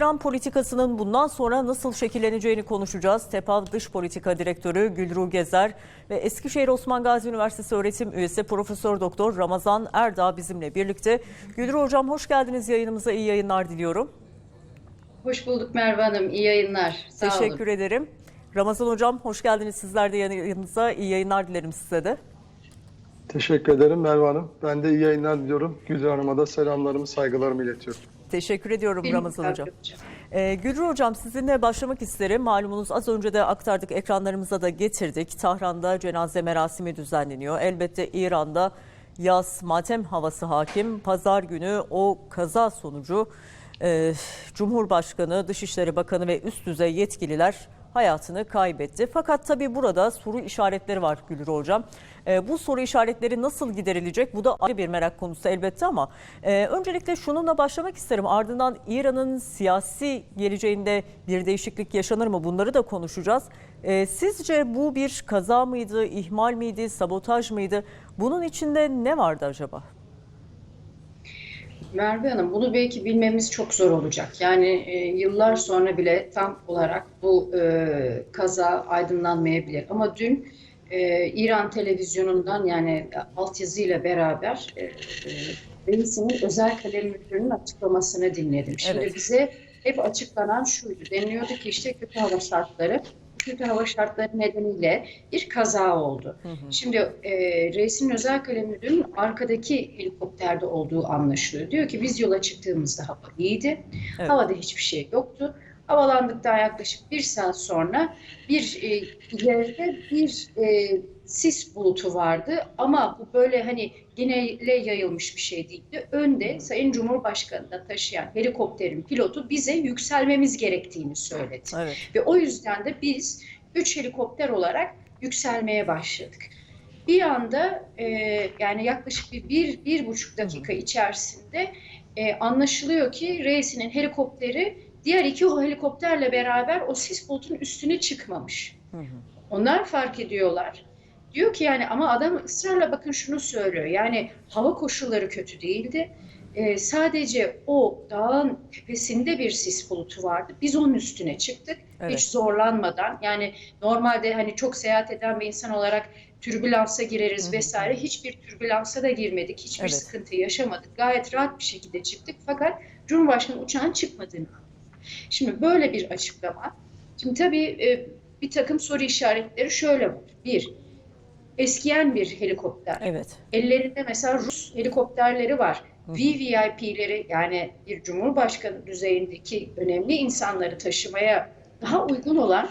İran politikasının bundan sonra nasıl şekilleneceğini konuşacağız. TEPAV Dış Politika Direktörü Gülru Gezer ve Eskişehir Osman Gazi Üniversitesi öğretim üyesi Profesör Doktor Ramazan Erdağ bizimle birlikte. Gülru Hocam hoş geldiniz yayınımıza iyi yayınlar diliyorum. Hoş bulduk Merve Hanım. İyi yayınlar. Sağ Teşekkür olun. ederim. Ramazan Hocam hoş geldiniz sizler de yayınımıza iyi yayınlar dilerim size de. Teşekkür ederim Merve Hanım. Ben de iyi yayınlar diliyorum. Gülcan Hanım'a da selamlarımı, saygılarımı iletiyorum. Teşekkür ediyorum Benim Ramazan Hocam. Ee, Gülru Hocam sizinle başlamak isterim. Malumunuz az önce de aktardık ekranlarımıza da getirdik. Tahran'da cenaze merasimi düzenleniyor. Elbette İran'da yaz matem havası hakim. Pazar günü o kaza sonucu e, Cumhurbaşkanı, Dışişleri Bakanı ve üst düzey yetkililer hayatını kaybetti. Fakat tabii burada soru işaretleri var Gülru Hocam. E, bu soru işaretleri nasıl giderilecek? Bu da ayrı bir merak konusu elbette ama e, öncelikle şununla başlamak isterim. Ardından İran'ın siyasi geleceğinde bir değişiklik yaşanır mı? Bunları da konuşacağız. E, sizce bu bir kaza mıydı, ihmal miydi, sabotaj mıydı? Bunun içinde ne vardı acaba? Merve Hanım bunu belki bilmemiz çok zor olacak. Yani e, yıllar sonra bile tam olarak bu e, kaza aydınlanmayabilir. Ama dün e, İran televizyonundan yani altyazıyla beraber e, e, reisinin özel kalem müdürünün açıklamasını dinledim. Şimdi Evet. bize hep açıklanan şuydu. Deniliyordu ki işte kötü hava şartları, kötü hava şartları nedeniyle bir kaza oldu. Şimdi e, reisin özel kalem müdürünün arkadaki helikopterde olduğu anlaşılıyor. Diyor ki biz yola çıktığımızda hava iyiydi. Evet. Havada hiçbir şey yoktu. Havalandıktan yaklaşık bir saat sonra bir e, ileride bir e, sis bulutu vardı ama bu böyle hani genele yayılmış bir şey değildi. Önde Sayın Cumhurbaşkanı'na taşıyan helikopterin pilotu bize yükselmemiz gerektiğini söyledi. Evet. Ve o yüzden de biz üç helikopter olarak yükselmeye başladık. Bir anda e, yani yaklaşık bir, bir, bir buçuk dakika içerisinde e, anlaşılıyor ki reisinin helikopteri diğer iki o helikopterle beraber o sis bulutun üstüne çıkmamış. Hı hı. Onlar fark ediyorlar. Diyor ki yani ama adam ısrarla bakın şunu söylüyor. Yani hava koşulları kötü değildi. Ee, sadece o dağın tepesinde bir sis bulutu vardı. Biz onun üstüne çıktık. Evet. Hiç zorlanmadan. Yani normalde hani çok seyahat eden bir insan olarak türbülansa gireriz Hı hı. vesaire. Hiçbir türbülansa da girmedik. Hiçbir Evet. sıkıntı yaşamadık. Gayet rahat bir şekilde çıktık. Fakat Cumhurbaşkanı uçağın çıkmadığını. Şimdi böyle bir açıklama. Şimdi tabii e, bir takım soru işaretleri şöyle var. Bir, eskiyen bir helikopter. Evet. Ellerinde mesela Rus helikopterleri var. VVIP'leri yani bir cumhurbaşkanı düzeyindeki önemli insanları taşımaya daha uygun olan,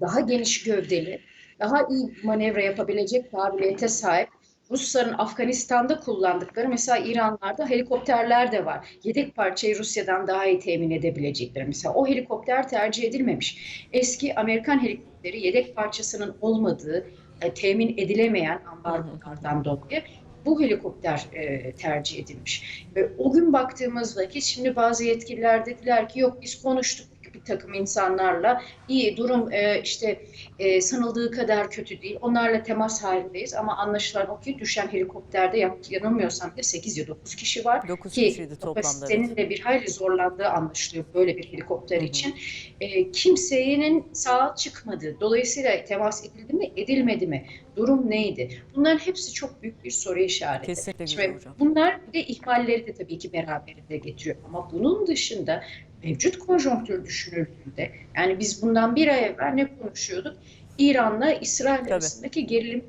daha geniş gövdeli, daha iyi manevra yapabilecek kabiliyete sahip Rusların Afganistan'da kullandıkları mesela İranlarda helikopterler de var. Yedek parçayı Rusya'dan daha iyi temin edebilecekler. Mesela o helikopter tercih edilmemiş. Eski Amerikan helikopteri yedek parçasının olmadığı, e, temin edilemeyen ambargolardan dolayı bu helikopter e, tercih edilmiş. Ve o gün baktığımız vakit şimdi bazı yetkililer dediler ki yok biz konuştuk takım insanlarla iyi durum e, işte e, sanıldığı kadar kötü değil. Onlarla temas halindeyiz ama anlaşılan o ki düşen helikopterde yan- yanılmıyorsam bir 8 ya 9 kişi var 9 ki kişiydi toplamda. Evet. de bir hayli zorlandığı anlaşılıyor böyle bir helikopter Hı hı. için. E, kimsenin sağ çıkmadığı, dolayısıyla temas edildi mi, edilmedi mi, durum neydi? Bunların hepsi çok büyük bir soru işareti. Kesinlikle Şimdi Hocam. bunlar bir de ihmalleri de tabii ki beraberinde getiriyor. Ama bunun dışında mevcut konjonktür düşünüldüğünde, yani biz bundan bir ay evvel ne konuşuyorduk? İran'la İsrail Tabii. arasındaki gerilim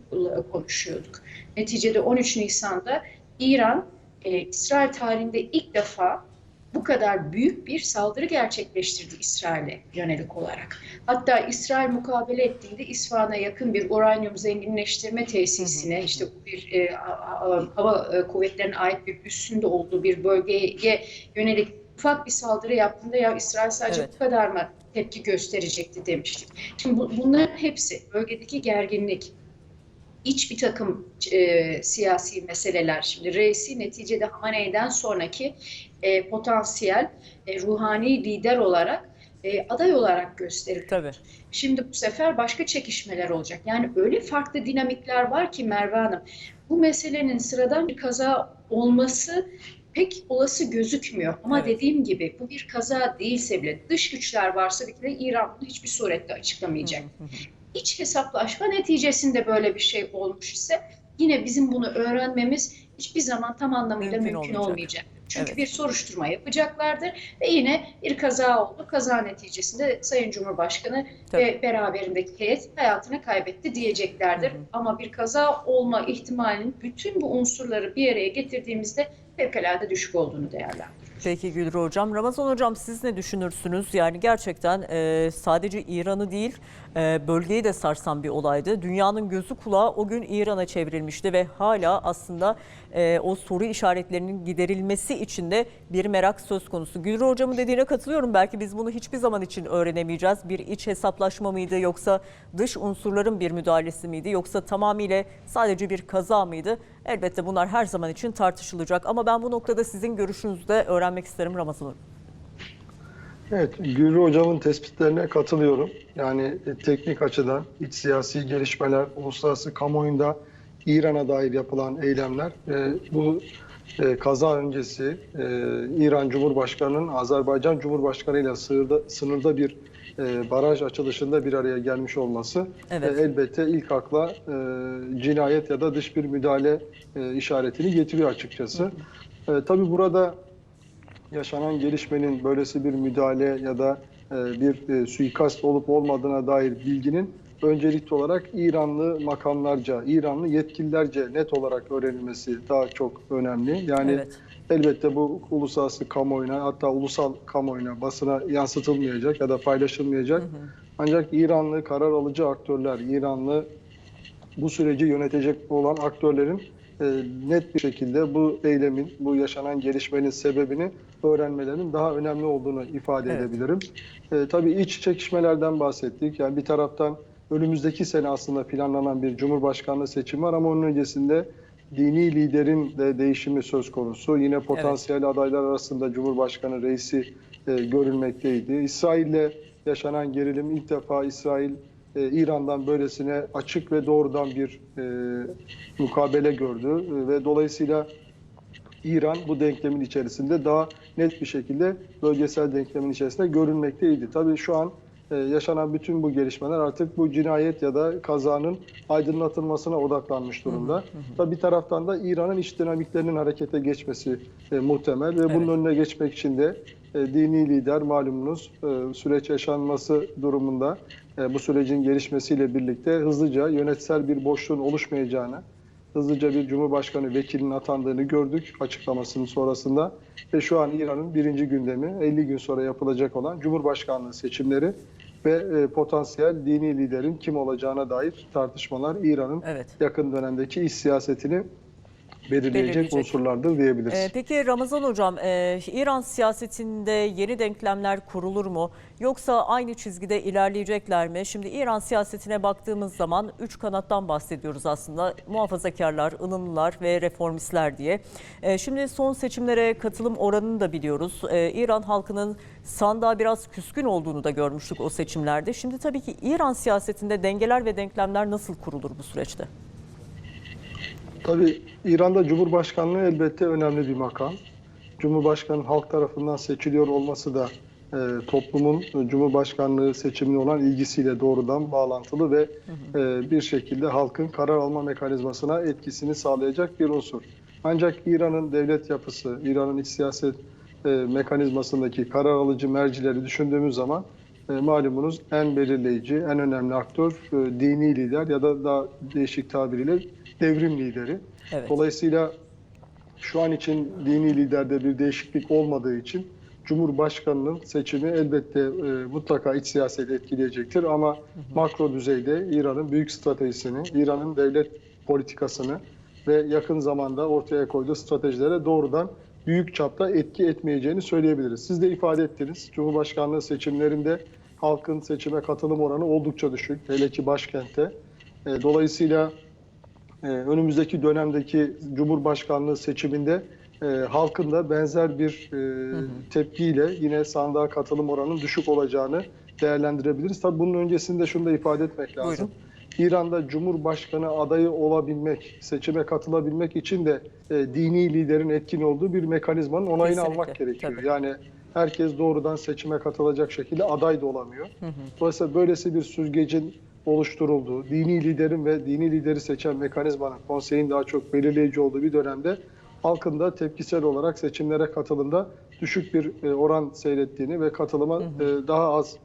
konuşuyorduk. Neticede 13 Nisan'da İran, e, İsrail tarihinde ilk defa bu kadar büyük bir saldırı gerçekleştirdi İsrail'e yönelik olarak. Hatta İsrail mukabele ettiğinde İsfahan'a yakın bir uranyum zenginleştirme tesisine, işte bir e, hava e, kuvvetlerine ait bir üssünde olduğu bir bölgeye yönelik ufak bir saldırı yaptığında ya İsrail sadece Evet. bu kadar mı tepki gösterecekti demiştik. Şimdi bu, bunların hepsi bölgedeki gerginlik, iç bir takım e, siyasi meseleler. Şimdi reisi neticede Hamaney'den sonraki e, potansiyel e, ruhani lider olarak e, aday olarak gösterilir. Tabii. Şimdi bu sefer başka çekişmeler olacak. Yani öyle farklı dinamikler var ki Merve Hanım. Bu meselenin sıradan bir kaza olması pek olası gözükmüyor. Ama Evet. dediğim gibi bu bir kaza değilse bile dış güçler varsa bile İran bunu hiçbir surette açıklamayacak. Hı hı. İç hesaplaşma neticesinde böyle bir şey olmuş ise yine bizim bunu öğrenmemiz hiçbir zaman tam anlamıyla Mümkün mümkün, olmayacak. olmayacak. Çünkü Evet. bir soruşturma yapacaklardır ve yine bir kaza oldu. Kaza neticesinde Sayın Cumhurbaşkanı Tabii. ve beraberindeki heyet hayatını kaybetti diyeceklerdir. Hı hı. Ama bir kaza olma ihtimalinin bütün bu unsurları bir araya getirdiğimizde fevkalade düşük olduğunu değerlendiriyoruz. Peki Gülru Hocam. Ramazan Hocam siz ne düşünürsünüz? Yani gerçekten e, sadece İran'ı değil bölgeyi de sarsan bir olaydı. Dünyanın gözü kulağı o gün İran'a çevrilmişti ve hala aslında e, o soru işaretlerinin giderilmesi için de bir merak söz konusu. Gülru Hocam'ın dediğine katılıyorum. Belki biz bunu hiçbir zaman için öğrenemeyeceğiz. Bir iç hesaplaşma mıydı yoksa dış unsurların bir müdahalesi miydi yoksa tamamıyla sadece bir kaza mıydı? Elbette bunlar her zaman için tartışılacak ama ben bu noktada sizin görüşünüzü de öğrenmek isterim Ramazan Hocam. Evet, Gülru Hocam'ın tespitlerine katılıyorum. Yani e, teknik açıdan iç siyasi gelişmeler, uluslararası kamuoyunda İran'a dair yapılan eylemler, e, bu e, kaza öncesi e, İran Cumhurbaşkanı'nın Azerbaycan Cumhurbaşkanı ile sınırda, sınırda bir e, baraj açılışında bir araya gelmiş olması Evet. e, elbette ilk akla e, cinayet ya da dış bir müdahale e, işaretini getiriyor açıkçası. E, tabii burada yaşanan gelişmenin böylesi bir müdahale ya da e, bir e, suikast olup olmadığına dair bilginin öncelikli olarak İranlı makamlarca, İranlı yetkililerce net olarak öğrenilmesi daha çok önemli. Yani Evet. elbette bu uluslararası kamuoyuna hatta ulusal kamuoyuna, basına yansıtılmayacak ya da paylaşılmayacak. Ancak İranlı karar alıcı aktörler, İranlı bu süreci yönetecek olan aktörlerin e, net bir şekilde bu eylemin, bu yaşanan gelişmenin sebebini öğrenmelerinin daha önemli olduğunu ifade Evet. edebilirim. E, tabii iç çekişmelerden bahsettik. Yani bir taraftan önümüzdeki sene aslında planlanan bir cumhurbaşkanlığı seçimi var ama onun öncesinde dini liderin de değişimi söz konusu. Yine potansiyel adaylar arasında Cumhurbaşkanı reisi e, görülmekteydi. İsrail'le yaşanan gerilim ilk defa İsrail e, İran'dan böylesine açık ve doğrudan bir e, mukabele gördü E, ve dolayısıyla İran bu denklemin içerisinde daha net bir şekilde bölgesel denklemin içerisinde görünmekteydi. Tabii şu an e, yaşanan bütün bu gelişmeler artık bu cinayet ya da kazanın aydınlatılmasına odaklanmış durumda. Tabii bir taraftan da İran'ın iç dinamiklerinin harekete geçmesi e, muhtemel ve bunun Evet. önüne geçmek için de e, dini lider malumunuz e, süreç yaşanması durumunda e, bu sürecin gelişmesiyle birlikte hızlıca yönetsel bir boşluğun oluşmayacağını, hızlıca bir cumhurbaşkanı vekilinin atandığını gördük açıklamasının sonrasında ve şu an İran'ın birinci gündemi 50 gün sonra yapılacak olan cumhurbaşkanlığı seçimleri ve e, potansiyel dini liderin kim olacağına dair tartışmalar İran'ın Evet. yakın dönemdeki iç siyasetini belirleyecek, Belirleyecek. unsurlardır diyebiliriz. Ee, peki Ramazan Hocam, e, İran siyasetinde yeni denklemler kurulur mu? Yoksa aynı çizgide ilerleyecekler mi? Şimdi İran siyasetine baktığımız zaman üç kanattan bahsediyoruz aslında. Muhafazakarlar, ılımlılar ve reformistler diye. E, şimdi son seçimlere katılım oranını da biliyoruz. E, İran halkının sandığa biraz küskün olduğunu da görmüştük o seçimlerde. Şimdi tabii ki İran siyasetinde dengeler ve denklemler nasıl kurulur bu süreçte? Tabii İran'da Cumhurbaşkanlığı elbette önemli bir makam. Cumhurbaşkanı halk tarafından seçiliyor olması da e, toplumun Cumhurbaşkanlığı seçimine olan ilgisiyle doğrudan bağlantılı ve e, bir şekilde halkın karar alma mekanizmasına etkisini sağlayacak bir unsur. Ancak İran'ın devlet yapısı, İran'ın iç siyaset e, mekanizmasındaki karar alıcı mercileri düşündüğümüz zaman e, malumunuz en belirleyici, en önemli aktör e, dini lider ya da daha değişik tabiriyle devrim lideri. Evet. Dolayısıyla şu an için dini liderde bir değişiklik olmadığı için Cumhurbaşkanının seçimi elbette e, mutlaka iç siyaseti etkileyecektir ama makro düzeyde İran'ın büyük stratejisini, İran'ın devlet politikasını ve yakın zamanda ortaya koyduğu stratejilere doğrudan büyük çapta etki etmeyeceğini söyleyebiliriz. Siz de ifade ettiniz. Cumhurbaşkanlığı seçimlerinde halkın seçime katılım oranı oldukça düşük. Hele ki başkentte. E, dolayısıyla ee, önümüzdeki dönemdeki Cumhurbaşkanlığı seçiminde e, halkın da benzer bir e, tepkiyle yine sandığa katılım oranının düşük olacağını değerlendirebiliriz. Tabii bunun öncesinde şunu da ifade etmek lazım. İran'da Cumhurbaşkanı adayı olabilmek, seçime katılabilmek için de e, dini liderin etkin olduğu bir mekanizmanın onayını Kesinlikle, almak gerekiyor. tabii. Yani herkes doğrudan seçime katılacak şekilde aday da olamıyor. Dolayısıyla böylesi bir süzgecin oluşturulduğu, dini liderin ve dini lideri seçen mekanizmanın, konseyin daha çok belirleyici olduğu bir dönemde halkın da tepkisel olarak seçimlere katılımda düşük bir e, oran seyrettiğini ve katılıma e, daha az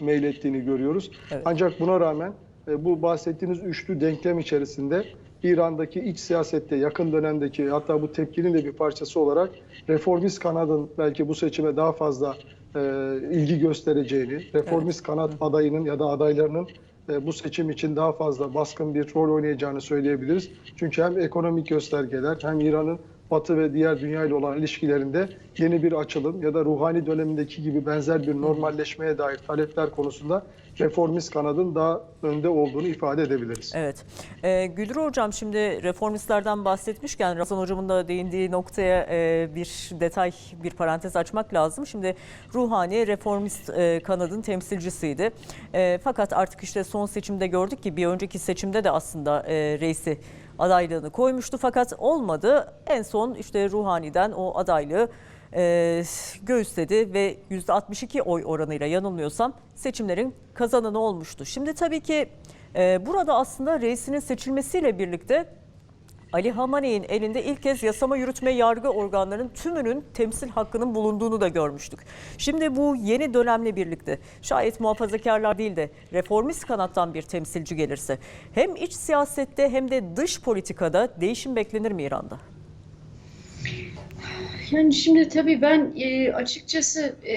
meylettiğini görüyoruz. Evet. Ancak buna rağmen e, bu bahsettiğiniz üçlü denklem içerisinde İran'daki iç siyasette yakın dönemdeki hatta bu tepkinin de bir parçası olarak reformist kanadın belki bu seçime daha fazla e, ilgi göstereceğini, reformist kanat adayının ya da adaylarının bu seçim için daha fazla baskın bir rol oynayacağını söyleyebiliriz. Çünkü hem ekonomik göstergeler hem İran'ın Batı ve diğer dünya ile olan ilişkilerinde yeni bir açılım ya da ruhani dönemindeki gibi benzer bir normalleşmeye dair talepler konusunda reformist kanadın daha önde olduğunu ifade edebiliriz. Evet. Ee, Güldür Hocam şimdi reformistlerden bahsetmişken Ramazan Hocam'ın da değindiği noktaya e, bir detay, bir parantez açmak lazım. Şimdi Ruhani reformist e, kanadın temsilcisiydi. E, fakat artık işte son seçimde gördük ki bir önceki seçimde de aslında e, reisi adaylığını koymuştu fakat olmadı. En son işte Ruhani'den o adaylığı e, göğüsledi ve %62 oy oranıyla yanılmıyorsam seçimlerin kazananı olmuştu. Şimdi tabii ki e, burada aslında reisinin seçilmesiyle birlikte Ali Hamaney'in elinde ilk kez yasama yürütme yargı organlarının tümünün temsil hakkının bulunduğunu da görmüştük. Şimdi bu yeni dönemle birlikte şayet muhafazakarlar değil de reformist kanattan bir temsilci gelirse hem iç siyasette hem de dış politikada değişim beklenir mi İran'da? Yani şimdi tabii ben e, açıkçası e,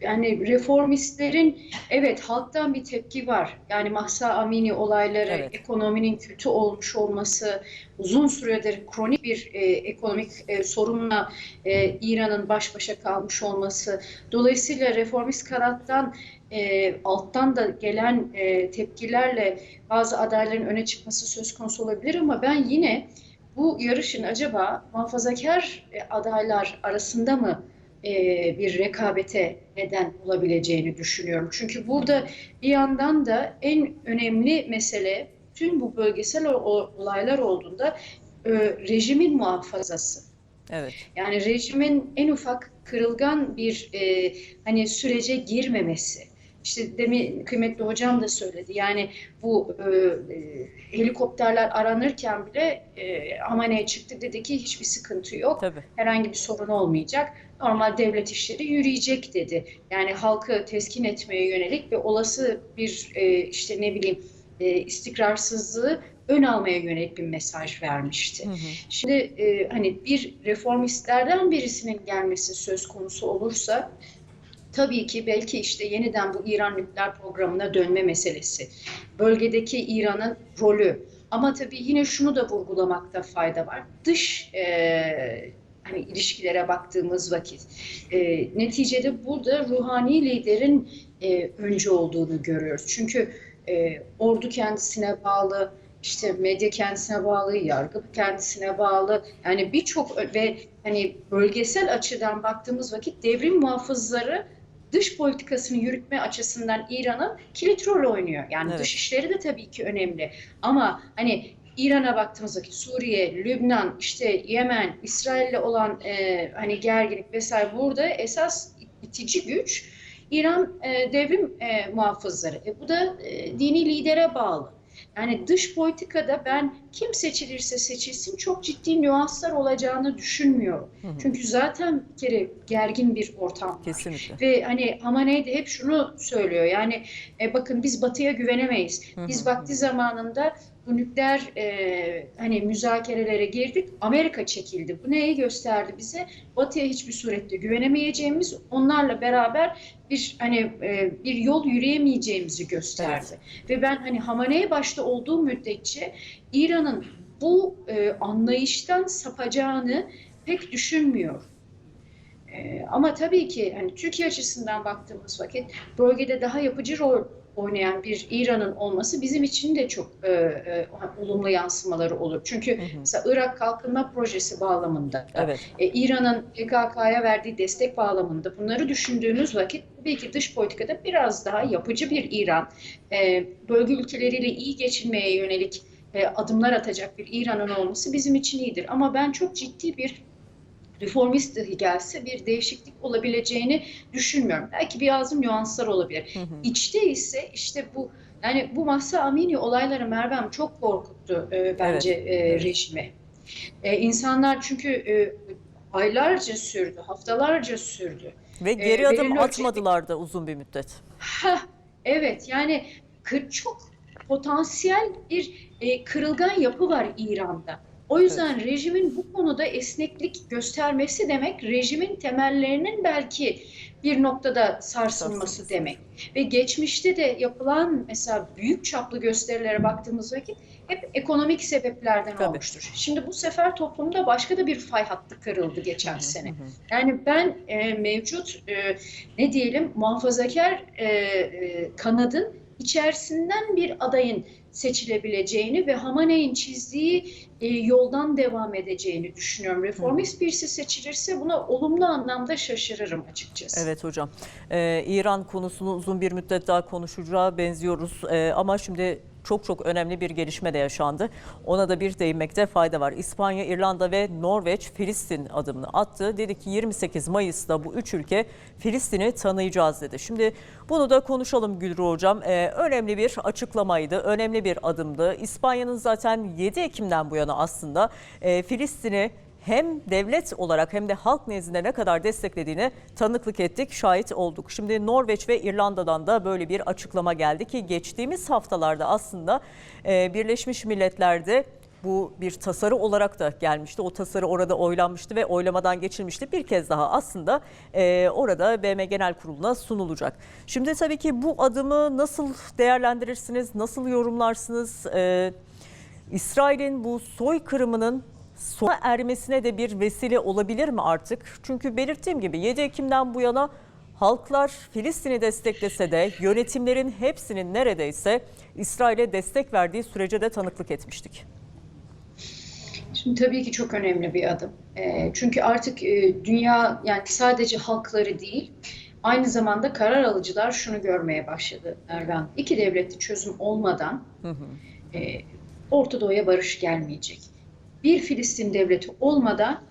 yani reformistlerin evet halktan bir tepki var. Yani Mahsa Amini olayları, Evet. ekonominin kötü olmuş olması, uzun süredir kronik bir e, ekonomik e, sorunla e, İran'ın baş başa kalmış olması. Dolayısıyla reformist kanattan e, alttan da gelen e, tepkilerle bazı adayların öne çıkması söz konusu olabilir ama ben yine bu yarışın acaba muhafazakar e, adaylar arasında mı e, bir rekabete neden olabileceğini düşünüyorum. Çünkü burada bir yandan da en önemli mesele tüm bu bölgesel olaylar olduğunda e, rejimin muhafazası. Evet. Yani rejimin en ufak kırılgan bir e, hani sürece girmemesi. İşte demin kıymetli hocam da söyledi. Yani bu e, e, helikopterler aranırken bile e, Hamaney çıktı dedi ki hiçbir sıkıntı yok. Tabii. Herhangi bir sorun olmayacak. Normal devlet işleri yürüyecek dedi. Yani halkı teskin etmeye yönelik ve olası bir e, işte ne bileyim e, istikrarsızlığı ön almaya yönelik bir mesaj vermişti. Hı hı. Şimdi e, hani bir reformistlerden birisinin gelmesi söz konusu olursa tabii ki belki işte yeniden bu İran nükleer programına dönme meselesi, bölgedeki İran'ın rolü ama tabii yine şunu da vurgulamakta fayda var. Dış e, hani ilişkilere baktığımız vakit e, neticede burada ruhani liderin e, öncü olduğunu görüyoruz. Çünkü e, ordu kendisine bağlı, işte medya kendisine bağlı, yargı kendisine bağlı. Yani birçok ve hani bölgesel açıdan baktığımız vakit devrim muhafızları dış politikasını yürütme açısından İran'ın kilit rol oynuyor. Yani Evet. dış işleri de tabii ki önemli. Ama hani İran'a baktığımız vakit Suriye, Lübnan, işte Yemen, İsrail'le olan e, hani gerginlik vesaire burada esas itici güç İran e, devrim e, muhafızları. E, bu da e, dini lidere bağlı. Yani dış politikada ben kim seçilirse seçilsin çok ciddi nüanslar olacağını düşünmüyorum. Hı hı. Çünkü zaten bir kere gergin bir ortam var. Kesinlikle. Ve hani Hamaney de hep şunu söylüyor yani e, bakın biz Batı'ya güvenemeyiz. Hı hı. Biz vakti zamanında bu nükleer e, hani müzakerelere girdik. Amerika çekildi. Bu neyi gösterdi bize? Batı'ya hiçbir surette güvenemeyeceğimiz, onlarla beraber bir hani e, bir yol yürüyemeyeceğimizi gösterdi. Ve ben hani Hamaney başta olduğu müddetçe İran'ın bu e, anlayıştan sapacağını pek düşünmüyorum. E, E, ama tabii ki hani Türkiye açısından baktığımız vakit bölgede daha yapıcı rol oynayan bir İran'ın olması bizim için de çok e, e, olumlu yansımaları olur. Çünkü mesela Irak Kalkınma Projesi bağlamında Evet. e, İran'ın PKK'ya verdiği destek bağlamında bunları düşündüğümüz vakit tabii ki dış politikada biraz daha yapıcı bir İran, e, bölge ülkeleriyle iyi geçinmeye yönelik e, adımlar atacak bir İran'ın olması bizim için iyidir. Ama ben çok ciddi bir reformist gelse bir değişiklik olabileceğini düşünmüyorum. Belki biraz nüanslar olabilir. İçte ise işte bu yani bu Mahsa Amini olayları Mervem çok korkuttu e, bence e, rejimi. E, insanlar çünkü e, aylarca sürdü, haftalarca sürdü. Ve geri adım belirli atmadılar da uzun bir müddet. Heh, evet yani çok potansiyel bir e, kırılgan yapı var İran'da. O yüzden rejimin bu konuda esneklik göstermesi demek rejimin temellerinin belki bir noktada sarsılması demek. Ve geçmişte de yapılan mesela büyük çaplı gösterilere baktığımız vakit hep ekonomik sebeplerden Tabii. olmuştur. Şimdi bu sefer toplumda başka da bir fay hattı kırıldı geçen sene. Yani ben e, mevcut e, ne diyelim muhafazakar e, e, kanadın içerisinden bir adayın seçilebileceğini ve Hamaney'in çizdiği e, yoldan devam edeceğini düşünüyorum. Reformist birisi seçilirse buna olumlu anlamda şaşırırım açıkçası. Evet hocam. Ee, İran konusunu uzun bir müddet daha konuşacağı benziyoruz. Ee, ama şimdi çok çok önemli bir gelişme de yaşandı. Ona da bir değinmekte fayda var. İspanya, İrlanda ve Norveç Filistin adımını attı. Dedi ki 28 Mayıs'ta bu üç ülke Filistin'i tanıyacağız dedi. Şimdi bunu da konuşalım Gülru Hocam. Ee, önemli bir açıklamaydı, önemli bir adımdı. İspanya'nın zaten 7 Ekim'den bu yana aslında e, Filistin'i hem devlet olarak hem de halk nezdinde ne kadar desteklediğine tanıklık ettik, şahit olduk. Şimdi Norveç ve İrlanda'dan da böyle bir açıklama geldi ki geçtiğimiz haftalarda aslında e, Birleşmiş Milletler'de bu bir tasarı olarak da gelmişti. O tasarı orada oylanmıştı ve oylamadan geçilmişti. Bir kez daha aslında e, orada BM Genel Kurulu'na sunulacak. Şimdi tabii ki bu adımı nasıl değerlendirirsiniz, nasıl yorumlarsınız? E, İsrail'in bu soykırımının sona ermesine de bir vesile olabilir mi artık? Çünkü belirttiğim gibi 7 Ekim'den bu yana halklar Filistin'i desteklese de yönetimlerin hepsinin neredeyse İsrail'e destek verdiği sürece de tanıklık etmiştik. Şimdi tabii ki çok önemli bir adım. E, çünkü artık e, dünya yani sadece halkları değil, aynı zamanda karar alıcılar şunu görmeye başladı Erdoğan. İki devletli çözüm olmadan e, Orta Doğu'ya barış gelmeyecek. Bir Filistin devleti olmadan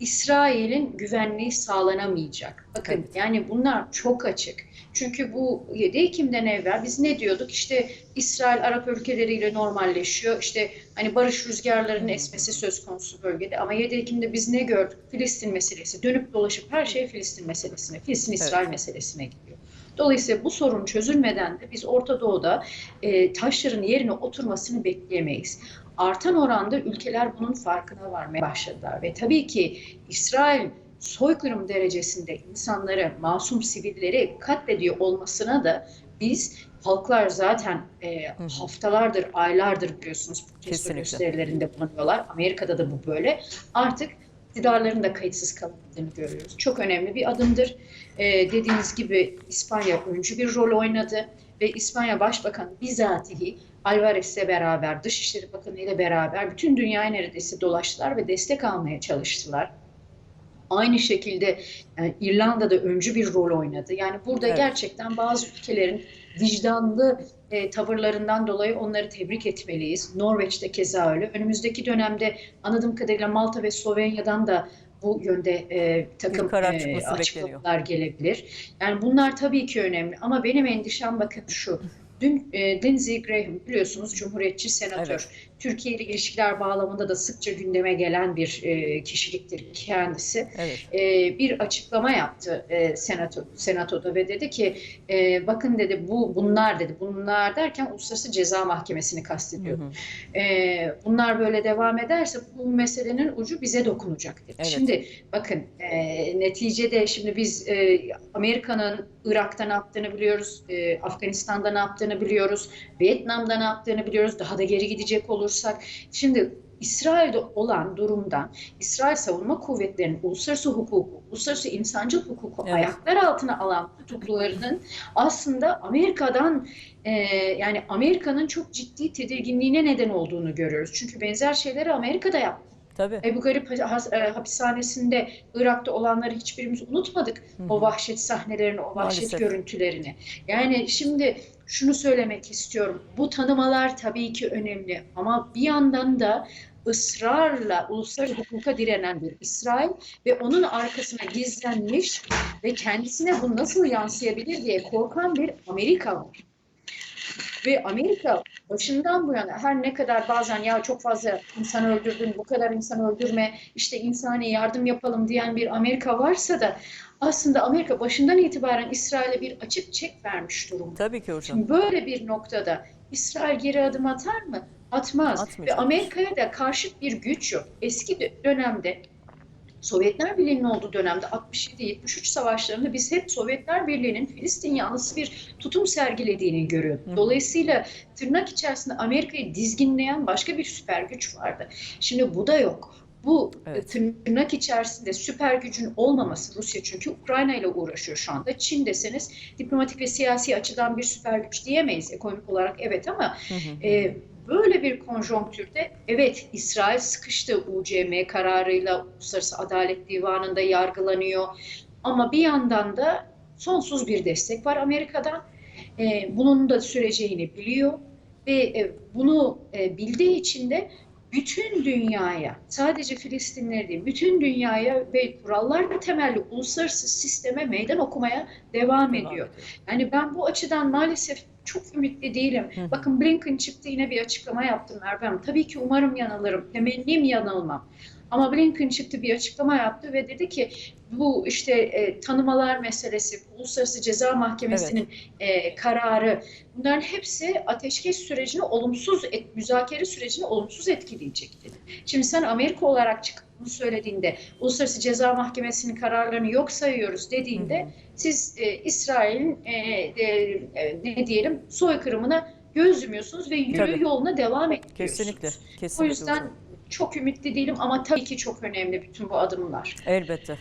İsrail'in güvenliği sağlanamayacak. Bakın Evet. yani bunlar çok açık. Çünkü bu 7 Ekim'den evvel biz ne diyorduk? İşte İsrail Arap ülkeleriyle normalleşiyor. İşte hani barış rüzgarlarının esmesi söz konusu bölgede. Ama 7 Ekim'de biz ne gördük? Filistin meselesi. Dönüp dolaşıp her şey Filistin meselesine, Filistin-İsrail meselesine gidiyor. Dolayısıyla bu sorun çözülmeden de biz Orta Doğu'da e, taşların yerine oturmasını bekleyemeyiz. Artan oranda ülkeler bunun farkına varmaya başladılar ve tabii ki İsrail soykırım derecesinde insanları, masum sivilleri katlediyor olmasına da biz halklar zaten e, haftalardır, aylardır biliyorsunuz protesto gösterilerinde bulunuyorlar. Amerika'da da bu böyle. Artık iktidarların da kayıtsız kalamadığını görüyoruz. Çok önemli bir adımdır. Ee, dediğiniz gibi İspanya öncü bir rol oynadı ve İspanya Başbakanı bizatihi Alvarez'le beraber, Dışişleri Bakanı ile beraber bütün dünyayı neredeyse dolaştılar ve destek almaya çalıştılar. Aynı şekilde yani İrlanda'da öncü bir rol oynadı. Yani burada Evet. gerçekten bazı ülkelerin vicdanlı e, tavırlarından dolayı onları tebrik etmeliyiz. Norveç'te keza öyle. Önümüzdeki dönemde anladığım kadarıyla Malta ve Slovenya'dan da bu yönde e, takım e, açıklamalar gelebilir. Yani bunlar tabii ki önemli ama benim endişem bakın şu. Dün e, Lindsey Graham biliyorsunuz Cumhuriyetçi senatör. Evet. Türkiye ile ilişkiler bağlamında da sıkça gündeme gelen bir e, kişiliktir kendisi Evet. e, bir açıklama yaptı e, senato, senatoda ve dedi ki e, bakın dedi bu bunlar dedi bunlar derken Uluslararası Ceza Mahkemesi'ni kastediyor. Hı hı. E, bunlar böyle devam ederse bu meselenin ucu bize dokunacak dedi. Evet. Şimdi bakın e, neticede şimdi biz e, Amerika'nın Irak'ta ne yaptığını biliyoruz, e, Afganistan'da ne yaptığını biliyoruz, Vietnam'da ne yaptığını biliyoruz. Daha da geri gidecek olursak. Şimdi İsrail'de olan durumdan İsrail Savunma Kuvvetleri'nin uluslararası hukuku, uluslararası insancıl hukuku Evet. ayaklar altına alan tutuklularının aslında Amerika'dan e, yani Amerika'nın çok ciddi tedirginliğine neden olduğunu görüyoruz. Çünkü benzer şeyleri Amerika'da yaptı. Tabii. Ebu Garip e, hapishanesinde Irak'ta olanları hiçbirimiz unutmadık. O vahşet sahnelerini, o vahşet Maalesef. görüntülerini. Yani şimdi şunu söylemek istiyorum. Bu tanımalar tabii ki önemli ama bir yandan da ısrarla uluslararası hukuka direnen bir İsrail ve onun arkasına gizlenmiş ve kendisine bu nasıl yansıyabilir diye korkan bir Amerika var. Ve Amerika başından bu yana her ne kadar bazen ya çok fazla insan öldürdün, bu kadar insan öldürme, işte insani yardım yapalım diyen bir Amerika varsa da aslında Amerika başından itibaren İsrail'e bir açık çek vermiş durumda. Tabii ki hocam. Şimdi böyle bir noktada İsrail geri adım atar mı? Atmaz. Ve. Amerika'ya da karşıt bir güç yok. Eski dö- dönemde Sovyetler Birliği'nin olduğu dönemde 67-73 savaşlarında biz hep Sovyetler Birliği'nin Filistin yanlısı bir tutum sergilediğini görüyorduk. Dolayısıyla tırnak içerisinde Amerika'yı dizginleyen başka bir süper güç vardı. Şimdi bu da yok. Bu Evet. tırnak içerisinde süper gücün olmaması Rusya çünkü Ukrayna ile uğraşıyor şu anda. Çin deseniz diplomatik ve siyasi açıdan bir süper güç diyemeyiz ekonomik olarak evet ama Hı hı. e, böyle bir konjonktürde evet İsrail sıkıştı UCM kararıyla Uluslararası Adalet Divanı'nda yargılanıyor ama bir yandan da sonsuz bir destek var Amerika'dan. E, bunun da süreceğini biliyor ve e, bunu e, bildiği için de bütün dünyaya, sadece Filistinleri değil, bütün dünyaya ve kurallar temelli uluslararası sisteme meydan okumaya devam ediyor. Yani ben bu açıdan maalesef çok ümitli değilim. Hı. Bakın Blinken çıktı yine bir açıklama yaptı Merve Hanım. Tabii ki umarım yanılırım. Temennim yanılmam. Ama Blinken çıktı bir açıklama yaptı ve dedi ki bu işte e, tanımalar meselesi, Uluslararası Ceza Mahkemesi'nin e, kararı bunların hepsi ateşkes sürecini olumsuz, et, müzakere sürecini olumsuz etkileyecek dedi. Şimdi sen Amerika olarak çıkıp bunu söylediğinde, Uluslararası Ceza Mahkemesi'nin kararlarını yok sayıyoruz dediğinde siz e, İsrail'in e, e, ne diyelim soykırımına göz yumuyorsunuz ve yürü Tabii. yoluna devam ediyorsunuz. Kesinlikle. O Kesinlikle. yüzden hocam. Çok ümitli değilim ama tabii ki çok önemli bütün bu adımlar. Elbette.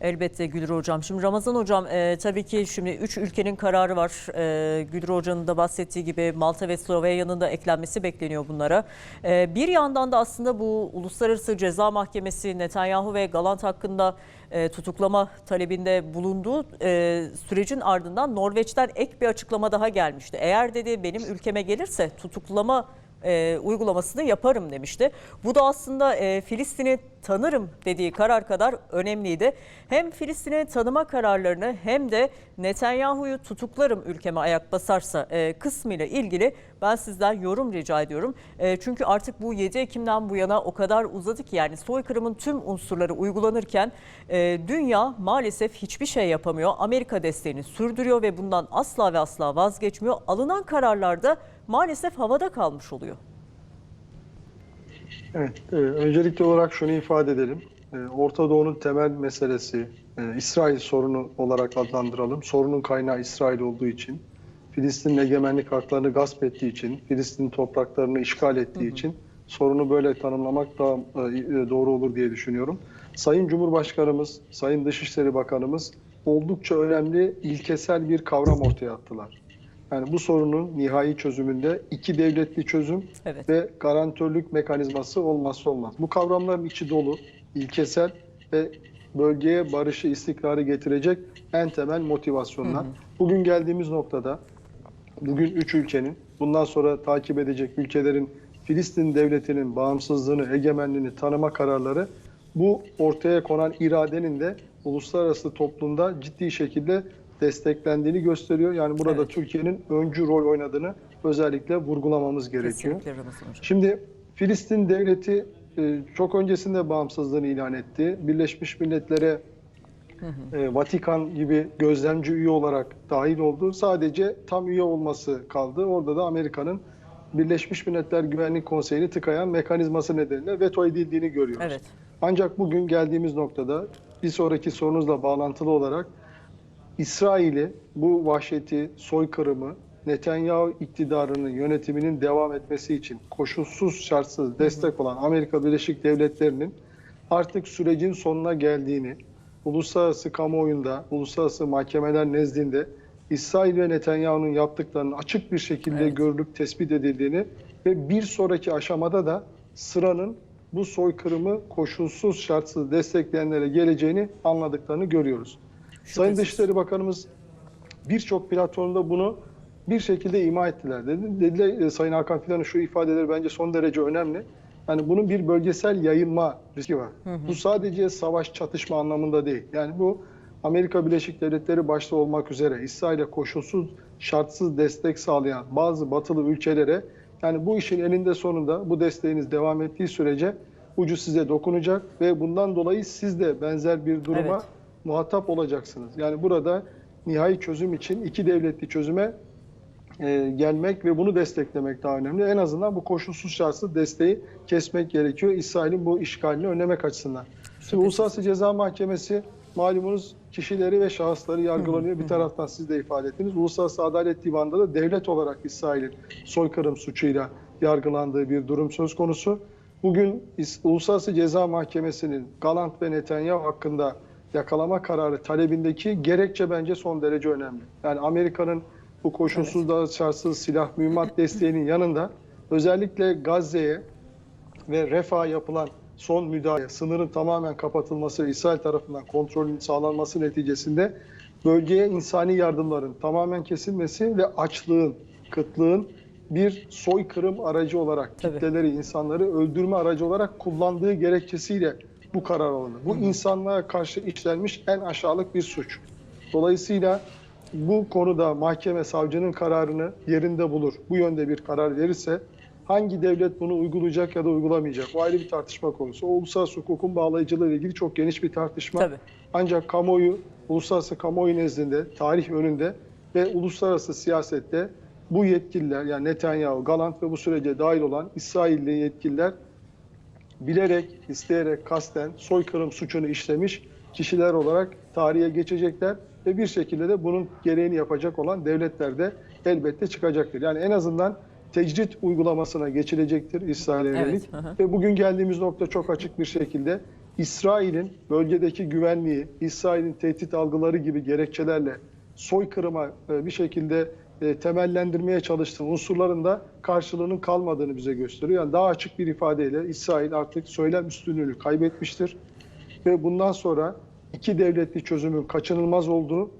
Elbette Gülür Hocam. Şimdi Ramazan Hocam e, tabii ki şimdi üç ülkenin kararı var. E, Gülür Hoca'nın da bahsettiği gibi Malta ve Slovenya'nın da eklenmesi bekleniyor bunlara. E, bir yandan da aslında bu Uluslararası Ceza Mahkemesi Netanyahu ve Galant hakkında e, tutuklama talebinde bulunduğu e, sürecin ardından Norveç'ten ek bir açıklama daha gelmişti. Eğer dedi benim ülkeme gelirse tutuklama e, uygulamasını yaparım demişti. Bu da aslında e, Filistin'i tanırım dediği karar kadar önemliydi. Hem Filistin'i tanıma kararlarını hem de Netanyahu'yu tutuklarım ülkeme ayak basarsa e, kısmıyla ilgili ben sizden yorum rica ediyorum. E, çünkü artık bu 7 Ekim'den bu yana o kadar uzadı ki yani soykırımın tüm unsurları uygulanırken e, dünya maalesef hiçbir şey yapamıyor. Amerika desteğini sürdürüyor ve bundan asla ve asla vazgeçmiyor. Alınan kararlarda maalesef havada kalmış oluyor. Evet, e, öncelikli olarak şunu ifade edelim. E, Orta Doğu'nun temel meselesi e, İsrail sorunu olarak adlandıralım. Sorunun kaynağı İsrail olduğu için, Filistin'in egemenlik haklarını gasp ettiği için, Filistin topraklarını işgal ettiği için sorunu böyle tanımlamak daha e, doğru olur diye düşünüyorum. Sayın Cumhurbaşkanımız, Sayın Dışişleri Bakanımız oldukça önemli ilkesel bir kavram ortaya attılar. Yani bu sorunun nihai çözümünde iki devletli çözüm Evet. ve garantörlük mekanizması olmazsa olmaz. Bu kavramların içi dolu, ilkesel ve bölgeye barışı, istikrarı getirecek en temel motivasyonlar. Bugün geldiğimiz noktada bugün üç ülkenin, bundan sonra takip edecek ülkelerin Filistin devletinin bağımsızlığını, egemenliğini tanıma kararları bu ortaya konan iradenin de uluslararası toplumda ciddi şekilde desteklendiğini gösteriyor. Yani burada Evet. Türkiye'nin öncü rol oynadığını özellikle vurgulamamız gerekiyor. Şimdi Filistin devleti e, çok öncesinde bağımsızlığını ilan etti. Birleşmiş Milletler'e e, Vatikan gibi gözlemci üye olarak dahil oldu. Sadece tam üye olması kaldı. Orada da Amerika'nın Birleşmiş Milletler Güvenlik Konseyi'ni tıkayan mekanizması nedeniyle veto edildiğini görüyoruz. Evet. Ancak bugün geldiğimiz noktada bir sonraki sorunuzla bağlantılı olarak İsrail'i bu vahşeti, soykırımı Netanyahu iktidarının yönetiminin devam etmesi için koşulsuz şartsız destek olan Amerika Birleşik Devletleri'nin artık sürecin sonuna geldiğini, uluslararası kamuoyunda, uluslararası mahkemeler nezdinde İsrail ve Netanyahu'nun yaptıklarının açık bir şekilde Evet. görülüp tespit edildiğini ve bir sonraki aşamada da sıranın bu soykırımı koşulsuz şartsız destekleyenlere geleceğini anladıklarını görüyoruz. Sayın. Dışişleri Bakanımız birçok platformda bunu bir şekilde ima ettiler. Dedi, dediler e, Sayın Hakan Fidan'ın şu ifadeleri bence son derece önemli. Yani bunun bir bölgesel yayılma riski var. Bu sadece savaş çatışma anlamında değil. Yani bu Amerika Birleşik Devletleri başta olmak üzere İsrail'e koşulsuz şartsız destek sağlayan bazı batılı ülkelere yani bu işin elinde sonunda bu desteğiniz devam ettiği sürece ucu size dokunacak ve bundan dolayı siz de benzer bir duruma Evet. Muhatap olacaksınız. Yani burada nihai çözüm için iki devletli çözüme e, gelmek ve bunu desteklemek daha önemli. En azından bu koşulsuz şartsız desteği kesmek gerekiyor İsrail'in bu işgalini önlemek açısından. Şimdi Uluslararası Ceza Mahkemesi malumunuz kişileri ve şahısları yargılanıyor. Bir taraftan siz de ifade ettiniz. Uluslararası Adalet Divanı'nda da devlet olarak İsrail'in soykırım suçuyla yargılandığı bir durum söz konusu. Bugün Uluslararası Ceza Mahkemesi'nin Galant ve Netanyahu hakkında yakalama kararı talebindeki gerekçe bence son derece önemli. Yani Amerika'nın bu koşulsuz da şartsız silah mühimmat desteğinin yanında özellikle Gazze'ye ve Refah'a yapılan son müdahale, sınırın tamamen kapatılması ve İsrail tarafından kontrolün sağlanması neticesinde bölgeye insani yardımların tamamen kesilmesi ve açlığın, kıtlığın bir soykırım aracı olarak Tabii. kitleleri, insanları öldürme aracı olarak kullandığı gerekçesiyle bu karar alındı. Bu insanlığa karşı işlenmiş en aşağılık bir suç. Dolayısıyla bu konuda mahkeme savcının kararını yerinde bulur. Bu yönde bir karar verirse hangi devlet bunu uygulayacak ya da uygulamayacak? Bu ayrı bir tartışma konusu. O uluslararası hukukun bağlayıcılığı ile ilgili çok geniş bir tartışma. Tabii. Ancak kamuoyu, uluslararası kamuoyu nezdinde, tarih önünde ve uluslararası siyasette bu yetkililer yani Netanyahu, Galant ve bu sürece dahil olan İsrailli yetkililer bilerek, isteyerek, kasten soykırım suçunu işlemiş kişiler olarak tarihe geçecekler ve bir şekilde de bunun gereğini yapacak olan devletler de elbette çıkacaktır. Yani en azından tecrit uygulamasına geçilecektir İsrail'e Evet, hı. Ve bugün geldiğimiz nokta çok açık bir şekilde İsrail'in bölgedeki güvenliği, İsrail'in tehdit algıları gibi gerekçelerle soykırıma e, bir şekilde e, temellendirmeye çalıştığı unsurların da karşılığının kalmadığını bize gösteriyor. Yani daha açık bir ifadeyle İsrail artık söylem üstünlüğünü kaybetmiştir ve bundan sonra iki devletli çözümün kaçınılmaz olduğu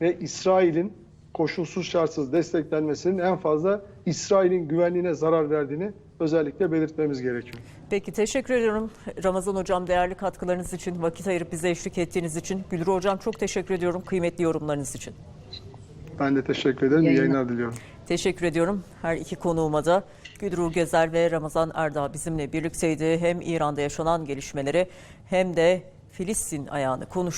ve İsrail'in koşulsuz şartsız desteklenmesinin en fazla İsrail'in güvenliğine zarar verdiğini özellikle belirtmemiz gerekiyor. Peki teşekkür ediyorum Ramazan Hocam değerli katkılarınız için, vakit ayırıp bize eşlik ettiğiniz için. Gülür Hocam çok teşekkür ediyorum kıymetli yorumlarınız için. Ben de teşekkür ederim. Yayınlar. yayınlar diliyorum. Teşekkür ediyorum her iki konuğuma da. Gülür Gezer ve Ramazan Erdağ bizimle birlikteydi. Hem İran'da yaşanan gelişmeleri hem de Filistin ayağını konuştuk.